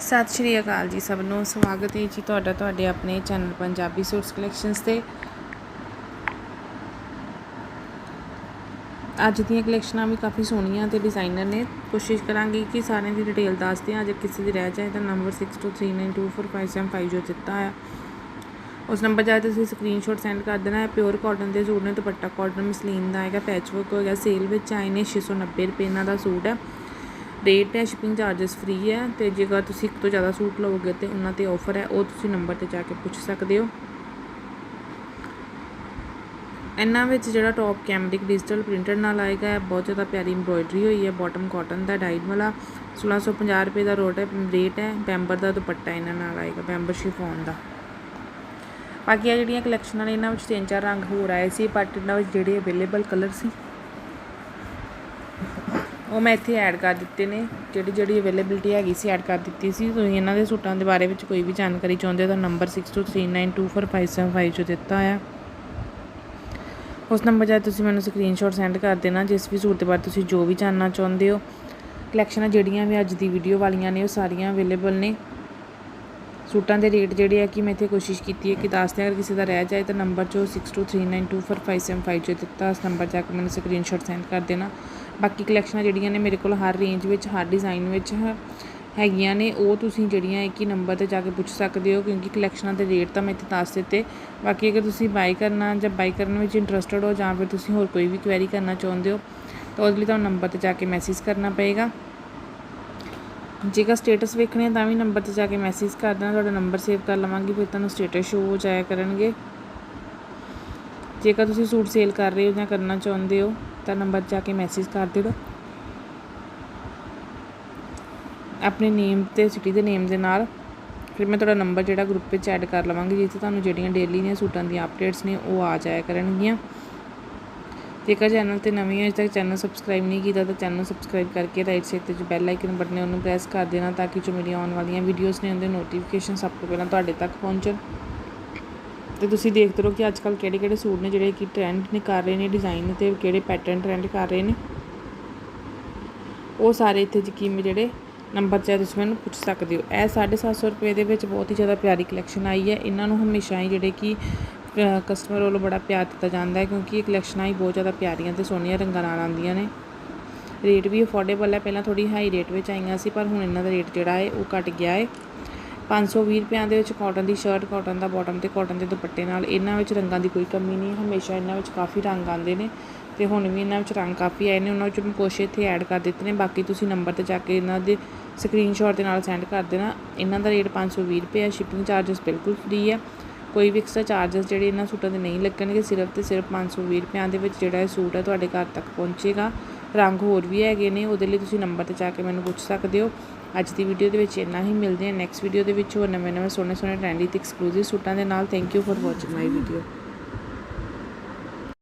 ਸਤਿ ਸ਼੍ਰੀ ਅਕਾਲ ਜੀ ਸਭ ਨੂੰ। ਸਵਾਗਤ ਹੈ ਜੀ ਤੁਹਾਡਾ ਤੁਹਾਡੇ ਆਪਣੇ ਚੈਨਲ ਪੰਜਾਬੀ ਸੂਟਸ ਕਲੈਕਸ਼ਨਸ ਤੇ। ਅੱਜ ਦੀਆਂ ਕਲੈਕਸ਼ਨਾਂ ਵੀ ਕਾਫੀ ਸੋਹਣੀਆਂ ਤੇ ਡਿਜ਼ਾਈਨਰ ਨੇ। ਕੋਸ਼ਿਸ਼ ਕਰਾਂਗੇ ਕਿ ਸਾਰਿਆਂ ਦੀ ਡਿਟੇਲ ਦੱਸਦੇ ਹਾਂ ਜੇ ਕਿਸੇ ਦੀ ਰਹਿ ਜਾਏ ਤਾਂ ਨੰਬਰ 6239245755 ਜੋ ਦਿੱਤਾ ਹੈ ਉਸ ਨੰਬਰ ਜਾ ਤੁਸੀਂ ਸਕਰੀਨਸ਼ਾਟ ਸੈਂਡ ਕਰ ਦੇਣਾ। ਹੈ ਪਿਓਰ ਕਾਟਨ ਦੇ ਸੂਟ ਨੇ। ਦੁਪੱਟਾ ਕਾਟਨ ਮਸਲੀਨ ਦਾ ਹੈਗਾ ਪੈਚਵਰਕ ਹੋਏਗਾ ਸੇਲ ਵਿੱਚ ਆਏ ਨੇ। 690 ਰੁਪਏ ਇਹਨਾਂ ਦਾ ਸੂਟ ਹੈ। ਰੇਟ ਹੈ ਸ਼ਿਪਿੰਗ ਚਾਰजेस ਫ੍ਰੀ ਹੈ ਤੇ ਜੇਕਰ ਤੁਸੀਂ ਇੱਕ ਤੋਂ ਜ਼ਿਆਦਾ ਸੂਟ ਲਓਗੇ ਤੇ ਉਹਨਾਂ ਤੇ ਆਫਰ ਹੈ, ਉਹ ਤੁਸੀਂ ਨੰਬਰ ਤੇ ਜਾ ਕੇ ਪੁੱਛ ਸਕਦੇ ਹੋ। ਇਹਨਾਂ ਵਿੱਚ ਜਿਹੜਾ ਟੌਪ ਕੈਮਰਿਕ ਡਿਜੀਟਲ ਪ੍ਰਿੰਟਡ ਨਾਲ ਆਏਗਾ ਹੈ ਬਹੁਤ ਜ਼ਿਆਦਾ ਪਿਆਰੀ ਐਮਬ੍ਰੋਇਡਰੀ ਹੋਈ ਹੈ ਬਾਟਮ ਕਾਟਨ ਦਾ ਡਾਈਡ ਵਾਲਾ। 1650 ਰੁਪਏ ਦਾ ਰੋਟ ਹੈ ਰੇਟ ਹੈ ਬੈਂਬਰ ਦਾ ਦੁਪੱਟਾ ਇਹਨਾਂ ਨਾਲ ਆਏਗਾ ਬੈਂਬਰ ਸ਼ਿਫੋਨ ਦਾ। ਬਾਕੀ ਆ ਜਿਹੜੀਆਂ ਕਲੈਕਸ਼ਨਾਂ ਨੇ, ਇਹਨਾਂ ਵਿੱਚ ਤਿੰਨ ਚਾਰ ਰੰਗ ਹੋਰ ਆਏ ਸੀ ਬਟ ਇਹਨਾਂ ਵਿੱਚ ਜਿਹੜੇ ਅਵੇਲੇਬਲ ਕਲਰ ਸੀ ਉਹ ਮੈਂ ਇੱਥੇ ਐਡ ਕਰ ਦਿੱਤੇ ਨੇ। ਜਿਹੜੀ ਜਿਹੜੀ ਅਵੇਲੇਬਿਲਟੀ ਹੈਗੀ ਸੀ ਐਡ ਕਰ ਦਿੱਤੀ ਸੀ। ਤੁਸੀਂ ਇਹਨਾਂ ਦੇ ਸੂਟਾਂ ਦੇ ਬਾਰੇ ਵਿੱਚ ਕੋਈ ਵੀ ਜਾਣਕਾਰੀ ਚਾਹੁੰਦੇ ਹੋ ਤਾਂ ਨੰਬਰ 6239245755 'ਚ ਦਿੱਤਾ ਆ। ਉਸ ਨੰਬਰ 'ਤੇ ਤੁਸੀਂ ਮੈਨੂੰ ਸਕਰੀਨਸ਼ਾਟ ਸੈਂਡ ਕਰ ਦੇਣਾ, ਜਿਸ ਵੀ ਸੂਟ ਦੇ ਬਾਰੇ ਤੁਸੀਂ ਜੋ ਵੀ ਜਾਣਨਾ ਚਾਹੁੰਦੇ ਹੋ। ਕਲੈਕਸ਼ਨਾਂ ਜਿਹੜੀਆਂ ਵੀ ਅੱਜ ਦੀ ਵੀਡੀਓ ਵਾਲੀਆਂ ਨੇ, ਉਹ ਸਾਰੀਆਂ ਅਵੇਲੇਬਲ ਨੇ। ਸੂਟਾਂ ਦੇ ਰੇਟ ਜਿਹੜੇ ਆ, ਕਿ ਮੈਂ ਇੱਥੇ ਕੋਸ਼ਿਸ਼ ਕੀਤੀ ਹੈ ਕਿ ਦੱਸ ਦਿਆਂ ਅਗਰ ਕਿਸੇ ਦਾ ਰਹਿ ਜਾਏ ਤਾਂ ਨੰਬਰ ਜੋ 6239245755 'ਚ ਦਿੱਤਾ, ਉਸ ਨੰਬਰ ਜਾ ਕੇ ਮੈਨੂੰ ਸਕਰੀਨਸ਼ਾਟ ਸੈਂਡ ਕਰ ਦੇਣਾ। ਬਾਕੀ ਕਲੈਕਸ਼ਨਾਂ ਜਿਹੜੀਆਂ ਨੇ ਮੇਰੇ ਕੋਲ ਹਰ ਰੇਂਜ ਵਿੱਚ, ਹਰ ਡਿਜ਼ਾਈਨ ਵਿੱਚ ਹੈ, ਹੈਗੀਆਂ ਨੇ। ਉਹ ਤੁਸੀਂ ਜਿਹੜੀਆਂ ਇੱਕ ਹੀ ਨੰਬਰ ਤੇ ਜਾ ਕੇ ਪੁੱਛ ਸਕਦੇ ਹੋ, ਕਿਉਂਕਿ ਕਲੈਕਸ਼ਨਾਂ ਦੇ ਰੇਟ ਤਾਂ ਮੈਂ ਇੱਥੇ ਦੱਸ ਦਿੱਤੇ। ਬਾਕੀ ਅਗਰ ਤੁਸੀਂ ਬਾਈ ਕਰਨਾ ਜਾਂ ਬਾਈ ਕਰਨ ਵਿੱਚ ਇੰਟਰਸਟਿਡ ਹੋ ਜਾਂ ਫਿਰ ਤੁਸੀਂ ਹੋਰ ਕੋਈ ਵੀ ਕੁਐਰੀ ਕਰਨਾ ਚਾਹੁੰਦੇ ਹੋ, ਤਾਂ ਉਹਦੇ ਲਈ ਤੁਹਾਨੂੰ ਨੰਬਰ ਤੇ ਜਾ ਕੇ ਮੈਸੇਜ ਕਰਨਾ ਪਏਗਾ। ਜੇਕਰ ਸਟੇਟਸ ਵੇਖਣੇ ਤਾਂ ਵੀ ਨੰਬਰ ਤੇ ਜਾ ਕੇ ਮੈਸੇਜ ਕਰ ਦੇਣਾ, ਤੁਹਾਡਾ ਨੰਬਰ ਸੇਵ ਕਰ ਲਵਾਂਗੀ, ਫਿਰ ਤੁਹਾਨੂੰ ਸਟੇਟਸ ਸ਼ੋ ਹੋ ਜਾਇਆ ਕਰਨਗੇ। ਜੇਕਰ ਤੁਸੀਂ ਸੂਟ ਸੇਲ ਕਰ ਰਹੇ ਹੋ ਜਾਂ ਕਰਨਾ ਚਾਹੁੰਦੇ ਹੋ, ਤਾਂ ਨੰਬਰ ਜਾ ਕੇ ਮੈਸੇਜ ਕਰ ਦਿਓ। ਆਪਣੇ ਨੇਮ ਤੇ ਸਿਟੀ ਦੇ ਨੇਮ ਦੇ ਨਾਲ। ਫਿਰ ਮੈਂ ਤੁਹਾਡਾ ਨੰਬਰ ਜਿਹੜਾ ਗਰੁੱਪ ਵਿੱਚ ਐਡ ਕਰ ਲਵਾਂਗੀ, ਜਿੱਥੇ ਤੁਹਾਨੂੰ ਜਿਹੜੀਆਂ ਡੇਲੀ ਦੀਆਂ ਸੂਟਾਂ ਦੀਆਂ ਅਪਡੇਟਸ ਨੇ, ਉਹ ਆ ਜਾਇਆ ਕਰਨਗੀਆਂ। ਜੇਕਰ ਚੈਨਲ ਤੇ ਨਵੀਂ ਹੋ, ਅਜੇ ਤੱਕ ਚੈਨਲ ਸਬਸਕ੍ਰਾਈਬ ਨਹੀਂ ਕੀਤਾ, ਤਾਂ ਚੈਨਲ ਸਬਸਕ੍ਰਾਈਬ ਕਰਕੇ ਰਾਈਟ ਸਾਈਡ ਤੇ ਜੋ ਬੈਲ ਆਈਕਨ ਬਟਨ ਹੈ, ਉਹਨੂੰ ਪ੍ਰੈਸ ਕਰ ਦੇਣਾ, ਤਾਂ ਕਿ ਜੋ ਮੇਰੀਆਂ ਆਉਣ ਵਾਲੀਆਂ ਵੀਡੀਓਜ਼ ਨੇ, ਉਹਦੇ ਨੋਟੀਫਿਕੇਸ਼ਨ ਸਭ ਤੋਂ ਪਹਿਲਾਂ ਤੁਹਾਡੇ ਤੱਕ ਪਹੁੰਚਣ। ਤੇ ਤੁਸੀਂ ਦੇਖਦੇ ਰਹੋ ਕਿ ਅੱਜ ਕੱਲ ਕਿਹੜੇ ਕਿਹੜੇ ਸੂਟ ਨੇ ਜਿਹੜੇ ਕਿ ਟ੍ਰੈਂਡ ਨੇ ਕਰ ਰਹੇ ਨੇ ਡਿਜ਼ਾਈਨ ਤੇ ਕਿਹੜੇ ਪੈਟਰਨ ਟ੍ਰੈਂਡ ਕਰ ਰਹੇ ਨੇ। ਉਹ ਸਾਰੇ ਇੱਥੇ ਯਕੀਨ ਜਿਹੜੇ ਨੰਬਰ 'ਤੇ ਤੁਸੀਂ ਮੈਨੂੰ ਪੁੱਛ ਸਕਦੇ ਹੋ। ਇਹ 750 ਰੁਪਏ ਦੇ ਵਿੱਚ ਬਹੁਤ ਹੀ ਜ਼ਿਆਦਾ ਪਿਆਰੀ ਕਲੈਕਸ਼ਨ ਆਈ ਹੈ। ਇਹਨਾਂ ਨੂੰ ਹਮੇਸ਼ਾ ਹੀ ਜਿਹੜੇ ਕਿ ਕਸਟਮਰ ਵੱਲੋਂ ਬੜਾ ਪਿਆਰ ਦਿੱਤਾ ਜਾਂਦਾ ਹੈ, ਕਿਉਂਕਿ ਇਹ ਕਲੈਕਸ਼ਨਾਂ ਹੀ ਬਹੁਤ ਜ਼ਿਆਦਾ ਪਿਆਰੀਆਂ ਤੇ ਸੋਹਣੀਆਂ ਰੰਗਾਂ ਨਾਲ ਆਉਂਦੀਆਂ ਨੇ। ਰੇਟ ਵੀ ਅਫੋਰਡੇਬਲ ਹੈ। ਪਹਿਲਾਂ ਥੋੜੀ ਹਾਈ ਰੇਟ ਵਿੱਚ ਆਈਆਂ ਸੀ, ਪਰ ਹੁਣ ਇਹਨਾਂ ਦਾ ਰੇਟ ਜਿਹੜਾ ਹੈ, ਉਹ ਘਟ ਗਿਆ ਹੈ। 520 ਰੁਪਿਆਂ ਦੇ ਵਿੱਚ ਕਾਟਨ ਦੀ ਸ਼ਰਟ ਕਾਟਨ ਦਾ ਬਾਟਮ ਤੇ ਕਾਟਨ ਦੇ ਦੁਪੱਟੇ ਨਾਲ ਇਹਨਾਂ ਵਿੱਚ ਰੰਗਾਂ ਦੀ ਕੋਈ ਕਮੀ ਨਹੀਂ, ਹਮੇਸ਼ਾ ਇਹਨਾਂ ਵਿੱਚ ਕਾਫੀ ਰੰਗ ਆਉਂਦੇ ਨੇ ਤੇ ਹੁਣ ਵੀ ਇਹਨਾਂ ਵਿੱਚ ਰੰਗ ਕਾਫੀ ਆਏ ਨੇ, ਉਹਨਾਂ ਵਿੱਚੋਂ ਮੈਂ ਕੁਛ ਇੱਥੇ ਐਡ ਕਰ ਦਿੱਤੇ ਨੇ, ਬਾਕੀ ਤੁਸੀਂ ਨੰਬਰ ਤੇ ਜਾ ਕੇ ਇਹਨਾਂ ਦੇ ਸਕਰੀਨਸ਼ਾਟ ਦੇ ਨਾਲ ਸੈਂਡ ਕਰ ਦੇਣਾ, ਇਹਨਾਂ ਦਾ ਰੇਟ 520 ਰੁਪਏ ਆ ਸ਼ਿਪਿੰਗ ਚਾਰजेस ਬਿਲਕੁਲ ਫ੍ਰੀ ਹੈ ਕੋਈ ਵੀ ਐਕਸਟਰਾ ਚਾਰजेस ਜਿਹੜੇ ਇਹਨਾਂ ਸੂਟਾਂ ਦੇ ਨਹੀਂ ਲੱਗਣਗੇ, ਸਿਰਫ ਤੇ ਸਿਰਫ 520 ਰੁਪਿਆਂ ਦੇ ਵਿੱਚ ਜਿਹੜਾ ਇਹ ਸੂਟ ਹੈ ਤੁਹਾਡੇ ਘਰ ਤੱਕ ਪਹੁੰਚੇਗਾ। ਰੰਗ ਹੋਰ ਵੀ ਹੈਗੇ ਨੇ, ਉਹਦੇ ਲਈ ਤੁਸੀਂ ਨੰਬਰ ਤੇ ਜਾ ਕੇ ਮੈਨੂੰ ਪੁੱਛ ਸਕਦੇ ਹੋ। ਅੱਜ ਦੀ ਵੀਡੀਓ ਦੇ ਵਿੱਚ ਇੰਨਾ ਹੀ, ਮਿਲਦੇ ਹਾਂ ਨੈਕਸਟ ਵੀਡੀਓ ਦੇ ਵਿੱਚ ਹੋਰ ਨਵੇਂ ਨਵੇਂ ਸੋਹਣੇ ਸੋਹਣੇ ਟ੍ਰੈਂਡੀ ਤੇ ਐਕਸਕਲੂਸਿਵ ਸੂਟਾਂ ਦੇ ਨਾਲ। Thank you for watching my video